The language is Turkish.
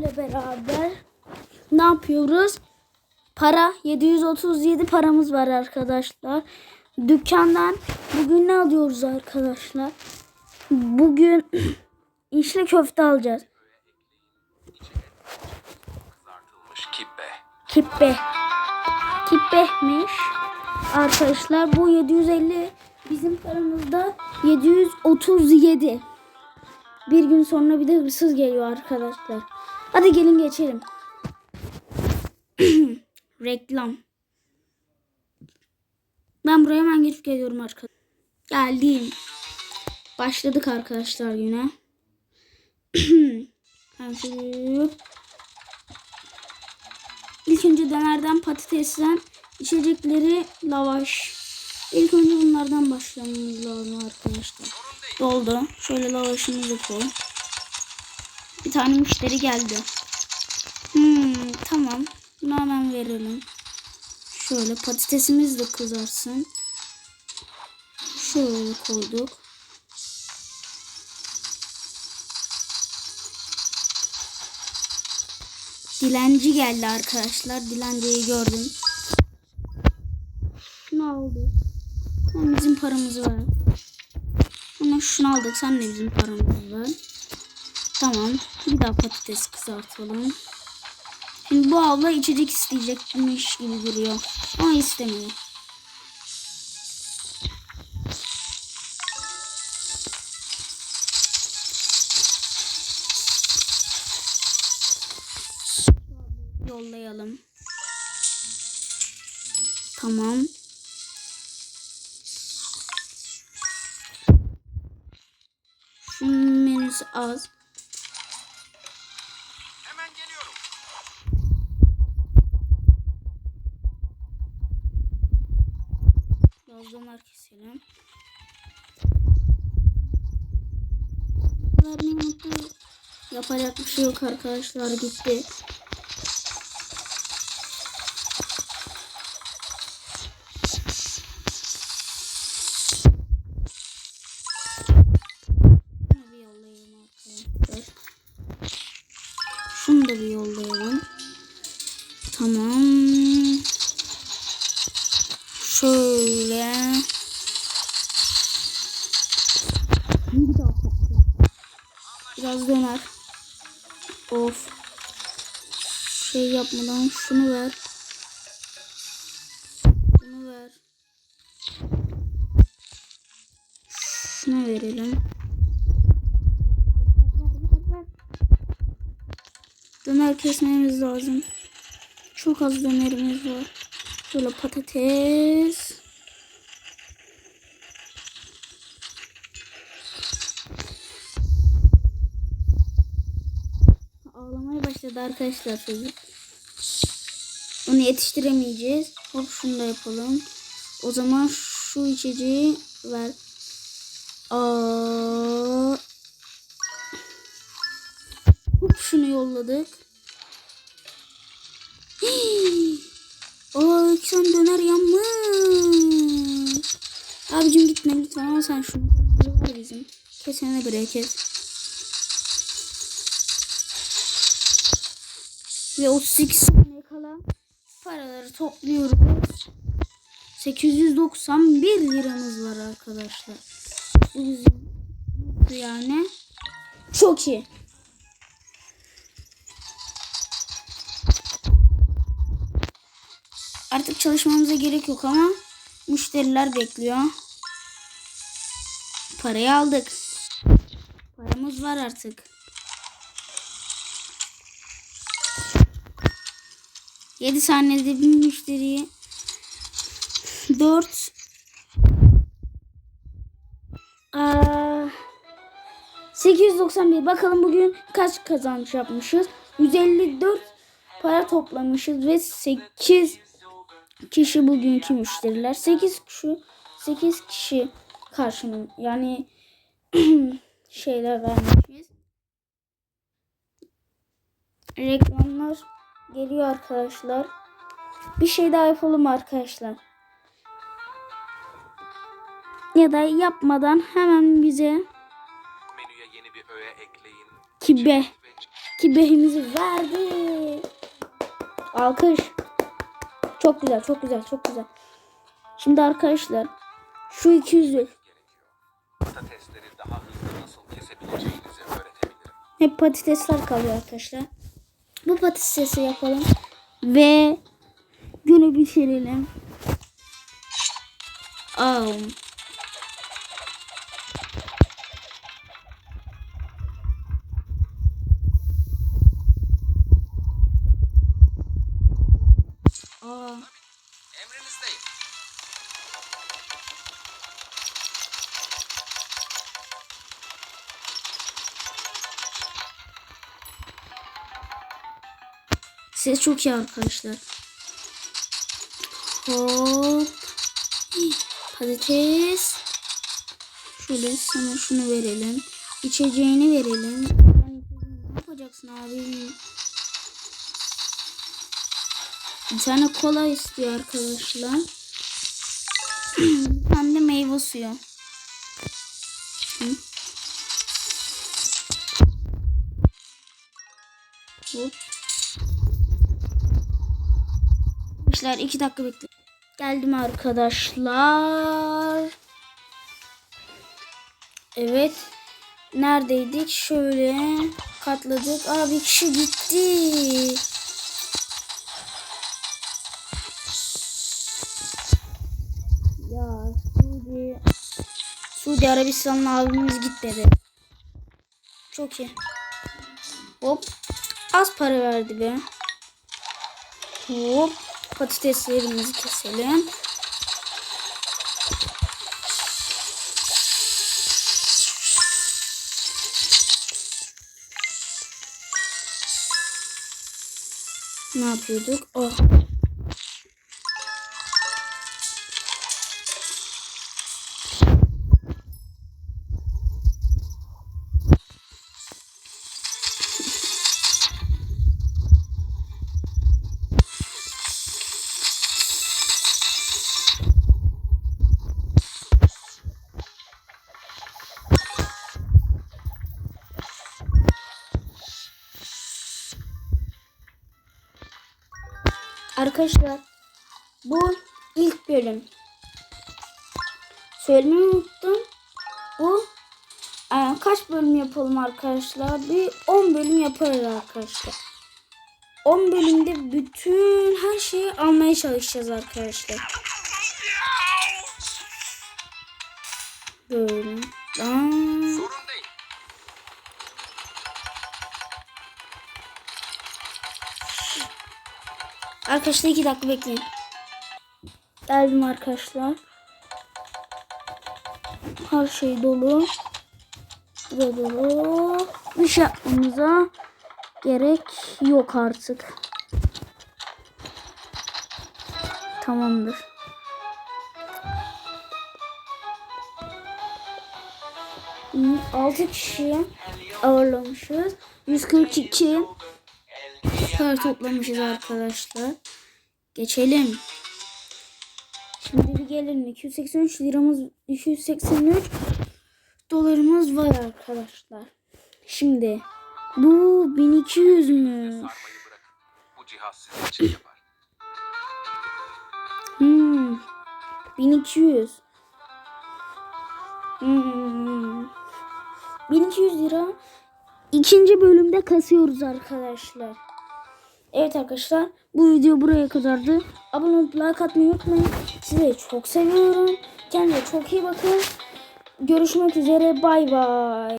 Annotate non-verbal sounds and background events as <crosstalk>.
sizlerle beraber ne yapıyoruz? Para 737 paramız var arkadaşlar. Dükkandan bugün ne alıyoruz arkadaşlar? Bugün <clears throat> içli köfte alacağız. Kızartılmış kibbe. Kippe. Kippehmiş. Arkadaşlar bu 750 bizim paramızda 737. Bir gün sonra bir de hırsız geliyor arkadaşlar. Hadi gelin geçelim. <clears throat> Reklam. Ben buraya hemen geçip geliyorum arkadaşlar. Geldim. Başladık arkadaşlar yine. <clears throat> İlk önce dönerden patatesten içecekleri lavaş. İlk önce bunlardan başlamamız lazım arkadaşlar. Doldu. Şöyle lavaşımızı koy. Bir tane müşteri geldi. Hmm, tamam. Bunu hemen verelim. Şöyle patatesimiz de kızarsın. Şöyle koyduk. Dilenci geldi arkadaşlar. Dilenciyi gördüm. Şunu aldı. Sen bizim paramızı ver. Ama şunu aldık. Sen de bizim paramızı ver. Tamam. Bir daha patates kızartalım. Şimdi bu abla içecek isteyecekmiş gibi duruyor. Ama istemiyor. Yollayalım. Tamam. Şunun menüsü az. Döner keselim. Yapacak bir şey yok arkadaşlar gitti. Şöyle. Bir daha. Biraz döner. Of. Şey yapmadan şunu ver. Şunu ver. Şunu verelim. Döner kesmemiz lazım. Çok az dönerimiz var. Şöyle patates. Ağlamaya başladı arkadaşlar çocuk. Onu yetiştiremeyeceğiz. Hop şunu da yapalım. O zaman şu içeceği ver. Aa. Hop şunu yolladık. Sen döner yanmış. Abicim gitme lütfen ama sen şunu ver bizim. Kesene göre kes. Ve 38 saniye kala paraları topluyoruz. 891 liramız var arkadaşlar. Yani çok iyi. Artık çalışmamıza gerek yok ama müşteriler bekliyor. Parayı aldık. Paramız var artık. Yedi saniyede bir müşteriyi dört Aa, 891 bakalım bugün kaç kazanç yapmışız 154 para toplamışız ve 8 kişi bugünkü müşteriler 8 kişi 8 kişi karşının yani <clears throat> şeyler vermişiz. Reklamlar geliyor arkadaşlar. Bir şey daha yapalım arkadaşlar. Ya da yapmadan hemen bize Menüye yeni bir öğe ekleyin. kibe Ve ki behimizi verdi. Alkış. Çok güzel, çok güzel, çok güzel. Şimdi arkadaşlar şu 200'lük gerekiyor. Patatesleri daha hızlı nasıl kesebileceğinizi öğretebilirim. hep patatesler kalıyor arkadaşlar. Bu patatesi yapalım ve günü bitirelim. Aa, Emrinizdeyim. Ses çok iyi arkadaşlar. Hop. Patates. Şöyle sana şunu verelim. İçeceğini verelim. Ne yapacaksın abi? Bir tane kola istiyor arkadaşlar. <clears throat> Bir de meyve suyu. Hop. Arkadaşlar iki dakika bekle. Geldim arkadaşlar. Evet. Neredeydik? Şöyle katladık. Aa bir kişi gitti. Suudi Arabistan'ın abimiz git dedi. Çok iyi. Hop. Az para verdi be. Hop. Patateslerimizi keselim. Ne yapıyorduk? Oh. Arkadaşlar bu ilk bölüm. Söylemeyi unuttum. Bu e, kaç bölüm yapalım arkadaşlar? Bir 10 bölüm yaparız arkadaşlar. 10 bölümde bütün her şeyi almaya çalışacağız arkadaşlar. Böyle. Aa, Arkadaşlar iki dakika bekleyin. Geldim arkadaşlar. Her şey dolu. Burada dolu. İş yapmamıza gerek yok artık. Tamamdır. Altı kişi ağırlamışız. 142 para toplamışız arkadaşlar. Geçelim. Şimdi bir gelelim. 283 liramız 283 dolarımız var arkadaşlar. Şimdi bu 1200 mü? Hmm. 1200. Hmm. 1200 lira. İkinci bölümde kasıyoruz arkadaşlar. Evet arkadaşlar bu video buraya kadardı. Abone olup like atmayı unutmayın. Sizi çok seviyorum. Kendinize çok iyi bakın. Görüşmek üzere. Bay bay.